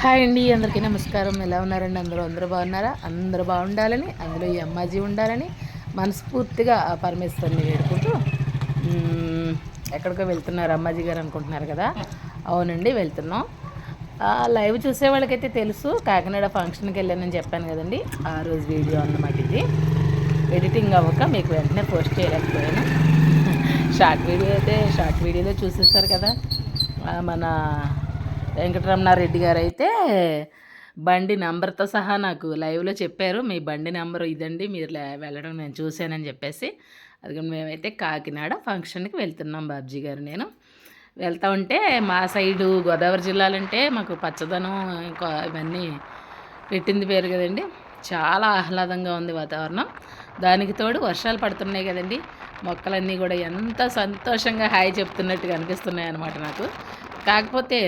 Hi అండి అందరికీ నమస్కారం. ఎలా ఉన్నారండి? అందరూ అందరూ బాగున్నారా? అందరూ బాగుండాలని అందులో ఈ అమ్మాజీ ఉండాలని మనస్ఫూర్తిగా ఆ పరమేశ్వరిని వేడుకుంటూ ఎక్కడికో వెళ్తున్నారు అమ్మాజీ గారు అనుకుంటున్నారు కదా? అవునండి వెళ్తున్నాం. లైవ్ చూసే వాళ్ళకైతే తెలుసు కాకినాడ ఫంక్షన్కి వెళ్ళానని చెప్పాను కదండి. ఆ రోజు వీడియో అన్నమాట ఇది. ఎడిటింగ్ అవ్వక మీకు వెంటనే పోస్ట్ చేయలేకపోయాను. షార్ట్ వీడియో అయితే షార్ట్ వీడియోలో చూసేస్తారు కదా. మన వెంకటరమణారెడ్డి గారు అయితే బండి నెంబర్తో సహా నాకు లైవ్లో చెప్పారు. మీ బండి నెంబర్ ఇదండి మీరు వెళ్ళడం నేను చూశానని చెప్పేసి. అది మేమైతే కాకినాడ ఫంక్షన్కి వెళ్తున్నాం బాబ్జీ గారు నేను. వెళ్తా ఉంటే మా సైడు గోదావరి జిల్లాలంటే మాకు పచ్చదనం ఇంకా ఇవన్నీ పెట్టింది పేరు కదండి. చాలా ఆహ్లాదంగా ఉంది వాతావరణం. దానికి తోడు వర్షాలు పడుతున్నాయి కదండి. మొక్కలన్నీ కూడా ఎంత సంతోషంగా హాయి చెప్తున్నట్టుగా అనిపిస్తున్నాయి అన్నమాట నాకు. కాకపోతే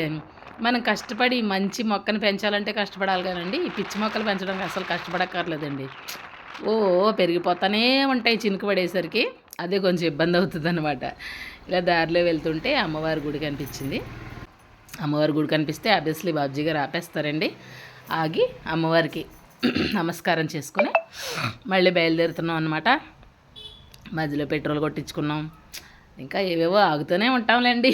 మనం కష్టపడి మంచి మొక్కను పెంచాలంటే కష్టపడాలి కదండి. ఈ పిచ్చి మొక్కలు పెంచడానికి అసలు కష్టపడక్కర్లేదండి. ఓ పెరిగిపోతానే ఉంటాయి చినుకు పడేసరికి. అదే కొంచెం ఇబ్బంది అవుతుంది అనమాట ఇలా దారిలో వెళ్తుంటే అమ్మవారి గుడి కనిపించింది. అమ్మవారి గుడి కనిపిస్తే ఆబ్వియస్లీ బాబ్జీ గారు ఆపేస్తారండి. ఆగి అమ్మవారికి నమస్కారం చేసుకుని మళ్ళీ బయలుదేరుతున్నాం అనమాట మధ్యలో పెట్రోల్ కొట్టించుకున్నాం. ఇంకా ఏవేవో ఆగుతూనే ఉంటాంలేండి.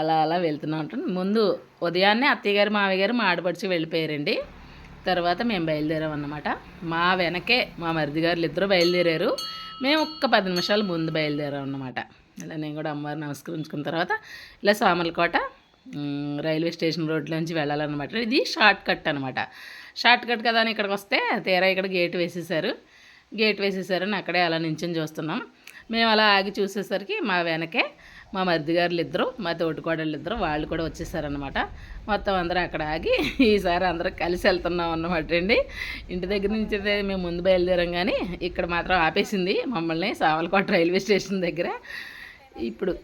అలా అలా వెళ్తూనే ఉంటాం ముందు ఉదయాన్నే అత్తయ్య గారు మాడపడిచి గారు మా ఆడపడిచి వెళ్ళిపోయారండి. తర్వాత మేము బయలుదేరామన్నమాట మా వెనకే మా మరిది గారు ఇద్దరు బయలుదేరారు. మేము ఒక్క పది నిమిషాలు ముందు బయలుదేరాం అన్నమాట. ఇలా నేను కూడా అమ్మవారిని నమస్కరించుకున్న తర్వాత ఇలా సామలకోట రైల్వే స్టేషన్ రోడ్లోంచి వెళ్ళాలన్నమాట. ఇది షార్ట్ కట్ అనమాట షార్ట్ కట్ కదా అని ఇక్కడికి వస్తే తీరా ఇక్కడ గేట్ వేసేసారు. గేట్ వేసేసారని అక్కడే అలా నించొని చూస్తున్నాం. మేము అలా ఆగి చూసేసరికి మా వెనకే మా మరిదిగారులు ఇద్దరు మా తోటికోడళ్ళు ఇద్దరు వాళ్ళు కూడా వచ్చేసారనమాట మొత్తం అందరూ అక్కడ ఆగి ఈసారి అందరూ కలిసి వెళ్తున్నాం అన్నమాట అండి. ఇంటి దగ్గర నుంచి అయితే మేము ముందు బయలుదేరాం కానీ ఇక్కడ మాత్రం ఆపేసింది మమ్మల్ని సావలకోట రైల్వే స్టేషన్ దగ్గర. ఇప్పుడు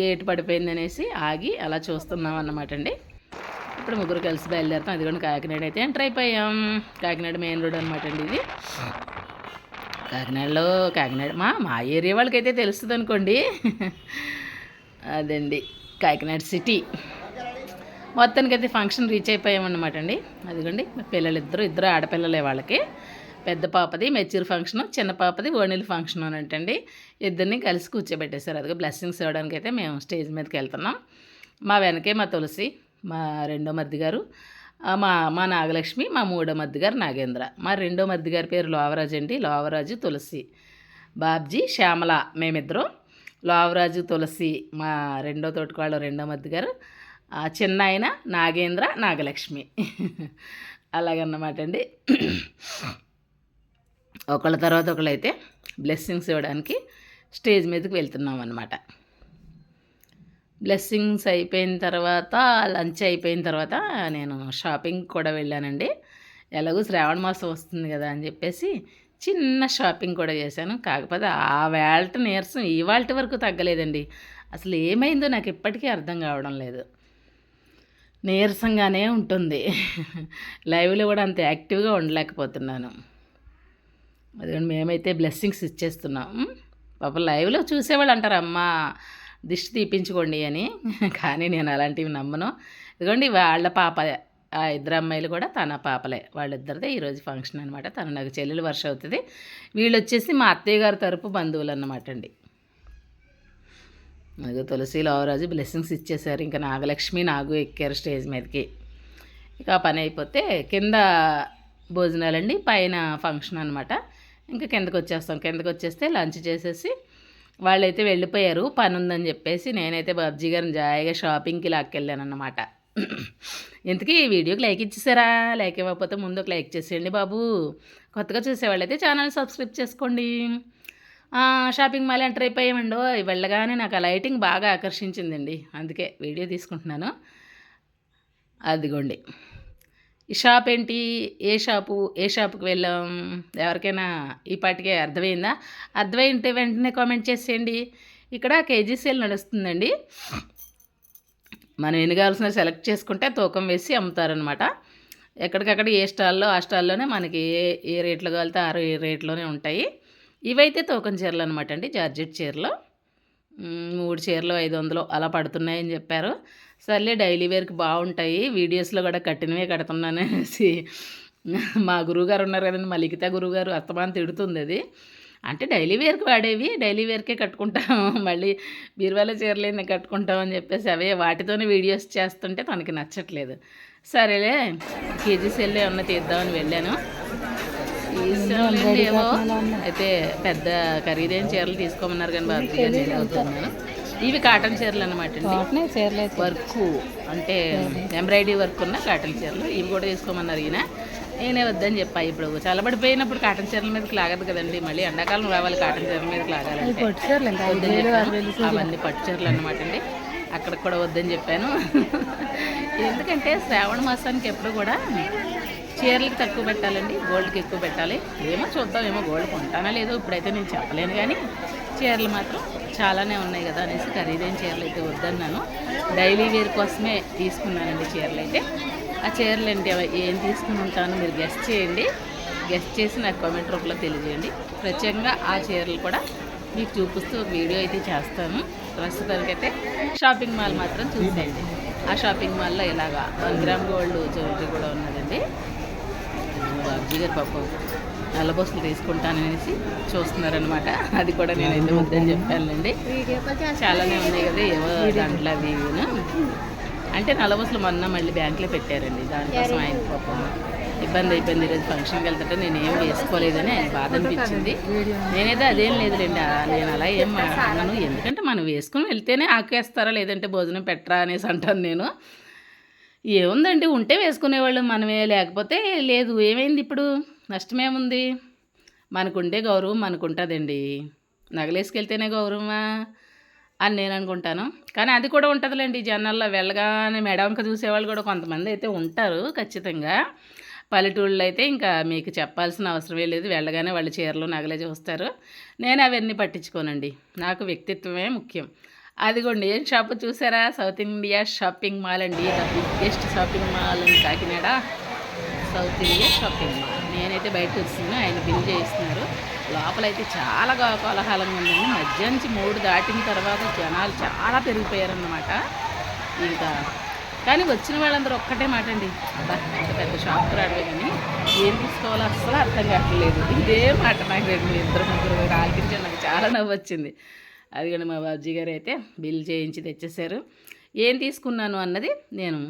గేట్ పడిపోయింది అనేసి ఆగి అలా చూస్తున్నాం అన్నమాట అండి. ఇప్పుడు ముగ్గురు కలిసి బయలుదేరుతాం. అది కూడా కాకినాడ అయితే ఎంటర్ అయిపోయాం. కాకినాడ మెయిన్ రోడ్ అనమాట అండి ఇది. కాకినాడలో కాకినాడ మా మా ఏరియా వాళ్ళకైతే తెలుస్తుంది అనుకోండి అదండి. కాకినాడ సిటీ. మొత్తానికి అయితే ఫంక్షన్ రీచ్ అయిపోయామన్నమాట అండి. అదిగోండి మా పిల్లలు ఇద్దరు ఇద్దరు ఆడపిల్లలే వాళ్ళకి. పెద్ద పాపది మెచ్యూర్ ఫంక్షన్ చిన్న పాపది ఓణిల్ ఫంక్షన్ అని అంటండి. ఇద్దరిని కలిసి కూర్చోబెట్టేశారు. అదిగో బ్లెస్సింగ్స్ ఇవ్వడానికి అయితే మేము స్టేజ్ మీదకి వెళ్తున్నాం. మా వెనకే మా తులసి మా రెండో మరిది గారు మా మా నాగలక్ష్మి మా మూడో మద్దిగారు నాగేంద్ర. మా రెండో మద్దిగారి పేరు లోవరాజు అండి. లోవరాజు తులసి. బాబ్జీ శ్యామల మేమిద్దరం లోవరాజు తులసి మా రెండో తోటికోళ్ళు రెండో మద్దిగారు. గారు చిన్న ఆయన నాగేంద్ర నాగలక్ష్మి. అలాగన్నమాట అండి. ఒకళ్ళ తర్వాత ఒకళ్ళైతే బ్లెస్సింగ్స్ ఇవ్వడానికి స్టేజ్ మీదకి వెళ్తున్నాం అనమాట బ్లెస్సింగ్స్ అయిపోయిన తర్వాత లంచ్ అయిపోయిన తర్వాత నేను షాపింగ్ కూడా వెళ్ళానండి. ఎలాగో శ్రావణ మాసం వస్తుంది కదా అని చెప్పేసి చిన్న షాపింగ్ కూడా చేశాను. కాకపోతే ఆ వేల్ట నీరసం ఇవాళ వరకు తగ్గలేదండి. అసలు ఏమైందో నాకు ఇప్పటికీ అర్థం కావడం లేదు. నీరసంగానే ఉంటుంది. లైవ్లో కూడా అంత యాక్టివ్గా ఉండలేకపోతున్నాను. అదిగోండి మేమైతే బ్లెస్సింగ్స్ ఇచ్చేస్తున్నాం. పాప లైవ్లో చూసేవాళ్ళు అంటారు అమ్మా దిష్టి తీపించుకోండి అని. కానీ నేను అలాంటివి నమ్మను. ఇదిగోండి వాళ్ళ పాప ఆ ఇద్దరు అమ్మాయిలు కూడా తన పాపలే. వాళ్ళిద్దరిదే ఈరోజు ఫంక్షన్ అనమాట తను నాకు చెల్లెలు వర్ష అవుతుంది. వీళ్ళు వచ్చేసి మా అత్తయ్య గారి తరపు బంధువులు అన్నమాట అండి. నాకు తులసి లవరాజు బ్లెస్సింగ్స్ ఇచ్చేసారు ఇంకా నాగలక్ష్మి నాగు ఎక్కారు స్టేజ్ మీదకి. ఇక పని అయిపోతే కింద భోజనాలండి పైన ఫంక్షన్ అనమాట ఇంకా కిందకు వచ్చేస్తాం కిందకు వచ్చేస్తే లంచ్ చేసేసి వాళ్ళైతే వెళ్ళిపోయారు పని ఉందని చెప్పేసి నేనైతే బాబ్జీ గారిని జాయిగా షాపింగ్కి లాక్కెళ్ళాను అన్నమాట ఇంతకీ ఈ వీడియోకి లైక్ ఇచ్చేసారా? లైక్ ఇవ్వకపోతే ముందు ఒక లైక్ చేసేయండి బాబు. కొత్తగా చూసేవాళ్ళైతే ఛానల్ సబ్స్క్రైబ్ చేసుకోండి. షాపింగ్ మాల్ ఎంటర్ అయిపోయామండో వెళ్ళగానే నాకు ఆ లైటింగ్ బాగా ఆకర్షించిందండి. అందుకే వీడియో తీసుకుంటున్నాను. అదిగోండి. ఈ షాప్ ఏంటి? ఏ షాపు? ఏ షాపుకి వెళ్ళాం? ఎవరికైనా ఈ పాటికే అర్థమైందా? అర్థమైంటే వెంటనే కామెంట్ చేసేయండి. ఇక్కడ కేజీ సేల్ నడుస్తుందండి. మనం ఎన్ని కావాల్సిన సెలెక్ట్ చేసుకుంటే తూకం వేసి అమ్ముతారనమాట ఎక్కడికక్కడ ఏ స్టాల్లో ఆ స్టాల్లోనే మనకి ఏ ఏ రేట్లో కావాలితే ఆ రేట్లోనే ఉంటాయి. ఇవైతే తూకం చీరలు అనమాట అండి జార్జెట్ చీరలు. మూడు చీరలు ఐదు వందలు అలా పడుతున్నాయని చెప్పారు. సర్లే డైలీ వేర్కి బాగుంటాయి. వీడియోస్లో కూడా కట్టినవే కడుతున్నాను అనేసి మా గురువుగారు ఉన్నారు కదండి మా లిఖిత గురువుగారు అస్తమాన్ తిడుతుంది అది. అంటే డైలీ వేర్కి వాడేవి డైలీ వేర్కే కట్టుకుంటాం. మళ్ళీ బీరువాలో చీరలేని కట్టుకుంటాం అని చెప్పేసి అవే వాటితోనే వీడియోస్ చేస్తుంటే తనకి నచ్చట్లేదు. సరేలే కేజీ సెల్ ఏమన్నా తీద్దామని వెళ్ళాను. ఏవో అయితే పెద్ద ఖరీదైన చీరలు తీసుకోమన్నారు కానీ గారు నేను అవుతున్నాను ఇవి కాటన్ చీరలు అనమాట అండి. వర్క్ అంటే ఎంబ్రాయిడరీ వర్క్ ఉన్న కాటన్ చీరలు. ఇవి కూడా తీసుకోమన్నారు ఈయన. నేనే వద్దని చెప్పా. ఇప్పుడు చల్లబడిపోయినప్పుడు కాటన్ చీరల మీదకి లాగదు కదండి. మళ్ళీ ఎండాకాలం రావాలి కాటన్ చీరల మీదకి లాగాలంటే. వేలు అవన్నీ పట్టు చీరలు అనమాట అండి. అక్కడ కూడా వద్దని చెప్పాను. ఎందుకంటే శ్రావణ మాసానికి ఎప్పుడు కూడా చీరలకి తక్కువ పెట్టాలండి గోల్డ్కి ఎక్కువ పెట్టాలి. ఏమో చూద్దాం ఏమో గోల్డ్ కొంటానా లేదో ఇప్పుడైతే నేను చెప్పలేను కానీ చీరలు మాత్రం చాలానే ఉన్నాయి కదా అనేసి ఖరీదైన చీరలు అయితే వద్దన్నాను. డైలీ వేర్ కోసమే తీసుకున్నానండి చీరలు అయితే ఆ చీరలు ఏంటి అవి ఏం తీసుకుని ఉంటాను మీరు గెస్ట్ చేయండి. గెస్ట్ చేసి నాకు కామెంట్ రూపంలో తెలియజేయండి. ప్రత్యేకంగా ఆ చీరలు కూడా మీకు చూపిస్తూ ఒక వీడియో అయితే చేస్తాను. ప్రస్తుతానికైతే షాపింగ్ మాల్ మాత్రం చూసేయండి. ఆ షాపింగ్ మాల్లో ఇలాగా వన్ గ్రామ్ గోల్డ్ జ్యువెలరీ కూడా ఉన్నదండి. బాబుజీ గారు పాపం నల్లబొస్సులు తీసుకుంటాననేసి చూస్తున్నారనమాట అది కూడా నేనైతే వద్దని చెప్పానండి చాలానే ఉన్నాయి కదా ఏవో దాంట్లో అవి. అంటే నల్లబొస్సులు మొన్న మళ్ళీ బ్యాంక్లో పెట్టారండి దానికోసం ఆయన పాపం ఇబ్బంది అయిపోయింది ఈరోజు ఫంక్షన్కి వెళ్తుంటే నేను ఏం వేసుకోలేదని ఆయన బాధ అనిపించింది. నేనైతే అదేం లేదులేండి నేను అలా ఏం అన్నాను ఎందుకంటే మనం వేసుకుని వెళ్తేనే ఆకేస్తారా లేదంటే భోజనం పెట్టరా అనేసి అంటాను నేను. ఏముందండి ఉంటే వేసుకునేవాళ్ళు మనమే. లేకపోతే లేదు ఏమైంది ఇప్పుడు? నష్టమేముంది? మనకుండే గౌరవం మనకు ఉంటుందండి నగలేసుకెళ్తేనే గౌరవమా? అని నేను అనుకుంటాను. కానీ అది కూడా ఉంటుందిలేండి జనాల్లో వెళ్ళగానే మెడవంక చూసేవాళ్ళు కూడా కొంతమంది అయితే ఉంటారు ఖచ్చితంగా. పల్లెటూళ్ళు అయితే ఇంకా మీకు చెప్పాల్సిన అవసరమే లేదు వెళ్ళగానే వాళ్ళ చీరలు నగలే చూస్తారు. నేను అవన్నీ పట్టించుకోనండి. నాకు వ్యక్తిత్వమే ముఖ్యం. అదిగోండి ఏం షాప్ చూసారా? సౌత్ ఇండియా షాపింగ్ మాల్ అండి. The biggest shopping mall Kakinada. South India shopping mall నేనైతే బయటకు వచ్చింది ఆయన బిల్ చేయిస్తున్నారు. లోపలైతే చాలా కోలాహలంగా ఉందండి మధ్య నుంచి మూడు దాటిన తర్వాత జనాలు చాలా పెరిగిపోయారన్నమాట. ఇంకా కానీ వచ్చిన వాళ్ళందరూ ఒక్కటే మాట అండి. ఇంత పెద్ద షాప్ రావడమే కానీ ఏం తీసుకోవాలో అస్సలు అర్థం కావట్లేదు. ఇదే మాట నాకు ఇద్దరు ముగ్గురు ఆలకించారు నాకు చాలా నవ్వు వచ్చింది అది కానీ మా బాబుజీ గారు అయితే బిల్ చేయించి తెచ్చేసారు ఏం తీసుకున్నాను అన్నది నేను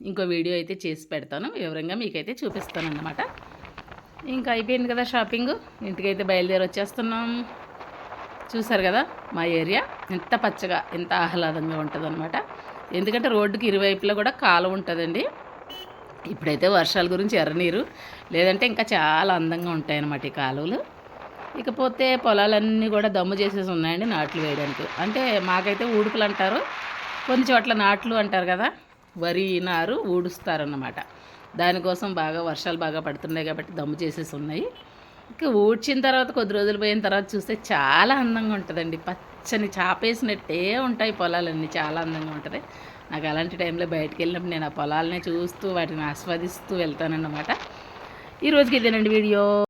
ఇంకో వీడియో అయితే చేసి పెడతాను. వివరంగా మీకైతే చూపిస్తాను అన్నమాట ఇంకా అయిపోయింది కదా షాపింగ్. ఇంటికైతే బయలుదేరి వచ్చేస్తున్నాం. చూసారు కదా మా ఏరియా? ఎంత పచ్చగా ఎంత ఆహ్లాదంగా ఉంటుందన్నమాట. ఎందుకంటే రోడ్డుకి ఇరువైపులా కూడా కాలువ ఉంటుందండి. ఇప్పుడైతే వర్షాల గురించి ఎర్రనీరు లేదంటే ఇంకా చాలా అందంగా ఉంటాయన్నమాట ఈ కాలువలు. ఇకపోతే పొలాలన్నీ కూడా దమ్ము చేసేసి ఉన్నాయండి నాట్లు వేయడానికి. అంటే మాకైతే ఊడుకులు అంటారు. కొన్ని చోట్ల నాట్లు అంటారు కదా వరి నారు ఊడుస్తారన్నమాట. దానికోసం బాగా వర్షాలు బాగా పడుతున్నాయి కాబట్టి దమ్ము చేసేసి ఉన్నాయి. ఇంకా ఊడ్చిన తర్వాత కొద్ది రోజులు పోయిన తర్వాత చూస్తే చాలా అందంగా ఉంటుందండి. పచ్చని చాపేసినట్టే ఉంటాయి పొలాలన్నీ చాలా అందంగా ఉంటుంది. నాకు అలాంటి టైంలో బయటకు వెళ్ళినప్పుడు నేను ఆ పొలాలనే చూస్తూ వాటిని ఆస్వాదిస్తూ వెళ్తానన్నమాట. ఈరోజుకి ఇదేనండి వీడియో.